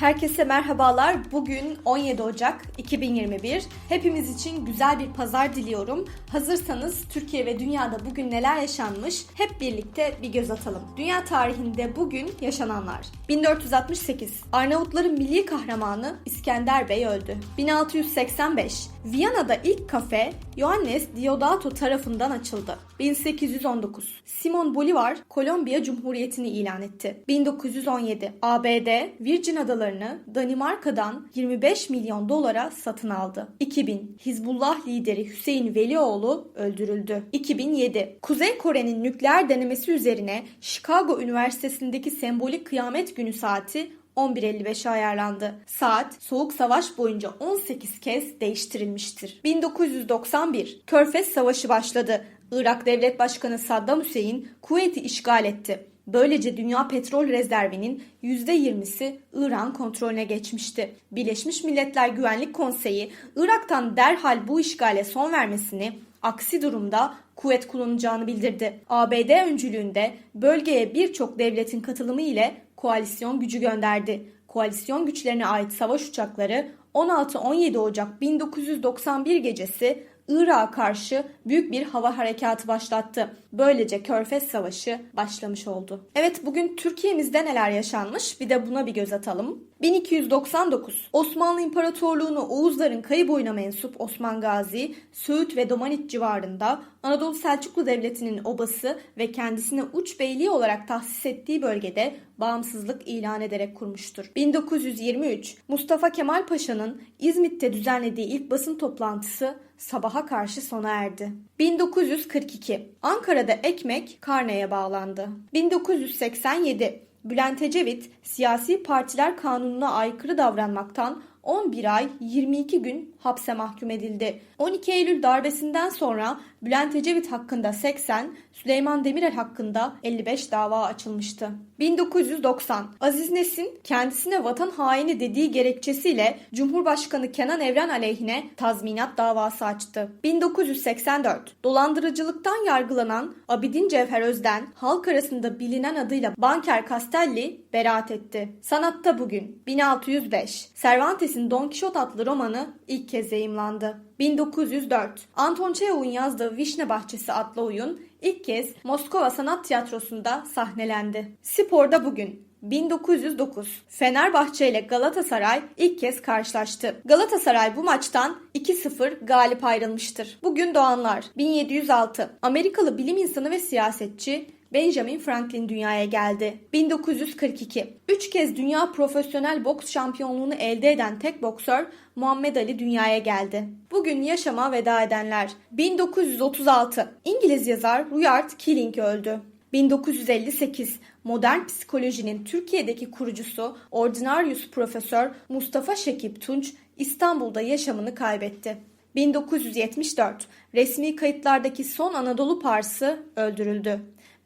Herkese merhabalar. Bugün 17 Ocak 2021. Hepimiz için güzel bir pazar diliyorum. Hazırsanız Türkiye ve dünyada bugün neler yaşanmış hep birlikte bir göz atalım. Dünya tarihinde bugün yaşananlar. 1468 Arnavutların milli kahramanı İskender Bey öldü. 1685 Viyana'da ilk kafe Johannes Diodato tarafından açıldı. 1819 Simon Bolivar Kolombiya Cumhuriyeti'ni ilan etti. 1917 ABD Virgin Adalarını Danimarka'dan 25 milyon dolara satın aldı. 2000 Hizbullah lideri Hüseyin Velioğlu öldürüldü. 2007 Kuzey Kore'nin nükleer denemesi üzerine Chicago Üniversitesi'ndeki sembolik kıyamet günü saati 11.55'e ayarlandı. Saat Soğuk Savaş boyunca 18 kez değiştirilmiştir. 1991 Körfez Savaşı başladı. Irak Devlet Başkanı Saddam Hüseyin Kuveyt'i işgal etti. Böylece dünya petrol rezervinin %20'si İran kontrolüne geçmişti. Birleşmiş Milletler Güvenlik Konseyi Irak'tan derhal bu işgale son vermesini, aksi durumda kuvvet kullanacağını bildirdi. ABD öncülüğünde bölgeye birçok devletin katılımı ile koalisyon gücü gönderdi. Koalisyon güçlerine ait savaş uçakları 16-17 Ocak 1991 gecesi Irak'a karşı büyük bir hava harekatı başlattı. Böylece Körfez Savaşı başlamış oldu. Evet bugün Türkiye'mizde neler yaşanmış bir de buna bir göz atalım. 1299 Osmanlı İmparatorluğu'nu Oğuzların kayı boyuna mensup Osman Gazi, Söğüt ve Domanit civarında Anadolu Selçuklu Devleti'nin obası ve kendisine uç beyliği olarak tahsis ettiği bölgede bağımsızlık ilan ederek kurmuştur. 1923 Mustafa Kemal Paşa'nın İzmit'te düzenlediği ilk basın toplantısı sabaha karşı sona erdi. 1942 Ankara'da ekmek karneye bağlandı. 1987 Bülent Ecevit siyasi partiler kanununa aykırı davranmaktan 11 ay 22 gün hapse mahkum edildi. 12 Eylül darbesinden sonra Bülent Ecevit hakkında 80, Süleyman Demirel hakkında 55 dava açılmıştı. 1990 Aziz Nesin kendisine vatan haini dediği gerekçesiyle Cumhurbaşkanı Kenan Evren aleyhine tazminat davası açtı. 1984 Dolandırıcılıktan yargılanan Abidin Cevher Özden halk arasında bilinen adıyla Banker Castelli beraat etti. Sanatta bugün 1605 Cervantes'in Don Quixote adlı romanı ilk kez yayımlandı. 1904 Anton Çehov'un yazdığı Vişne Bahçesi adlı oyun ilk kez Moskova Sanat Tiyatrosu'nda sahnelendi. Sporda bugün 1909 Fenerbahçe ile Galatasaray ilk kez karşılaştı. Galatasaray bu maçtan 2-0 galip ayrılmıştır. Bugün doğanlar 1706 Amerikalı bilim insanı ve siyasetçi Benjamin Franklin dünyaya geldi. 1942. Üç kez dünya profesyonel boks şampiyonluğunu elde eden tek boksör Muhammed Ali dünyaya geldi. Bugün yaşama veda edenler. 1936. İngiliz yazar Rudyard Kipling öldü. 1958 modern psikolojinin Türkiye'deki kurucusu Ordinarius Profesör Mustafa Şekip Tunç İstanbul'da yaşamını kaybetti. 1974 resmi kayıtlardaki son Anadolu Parsı öldürüldü.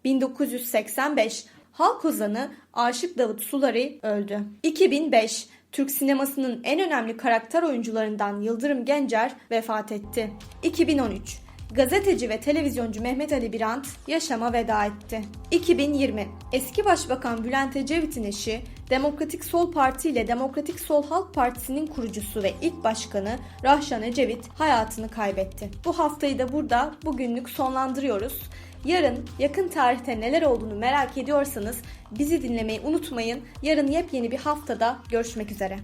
1985 halk ozanı Aşık Davut Sulari öldü. 2005 Türk sinemasının en önemli karakter oyuncularından Yıldırım Gencer vefat etti. 2013 Gazeteci ve televizyoncu Mehmet Ali Birant yaşama veda etti. 2020 Eski Başbakan Bülent Ecevit'in eşi Demokratik Sol Parti ile Demokratik Sol Halk Partisi'nin kurucusu ve ilk başkanı Rahşan Ecevit hayatını kaybetti. Bu haftayı da burada bugünlük sonlandırıyoruz. Yarın yakın tarihte neler olduğunu merak ediyorsanız bizi dinlemeyi unutmayın. Yarın yepyeni bir haftada görüşmek üzere.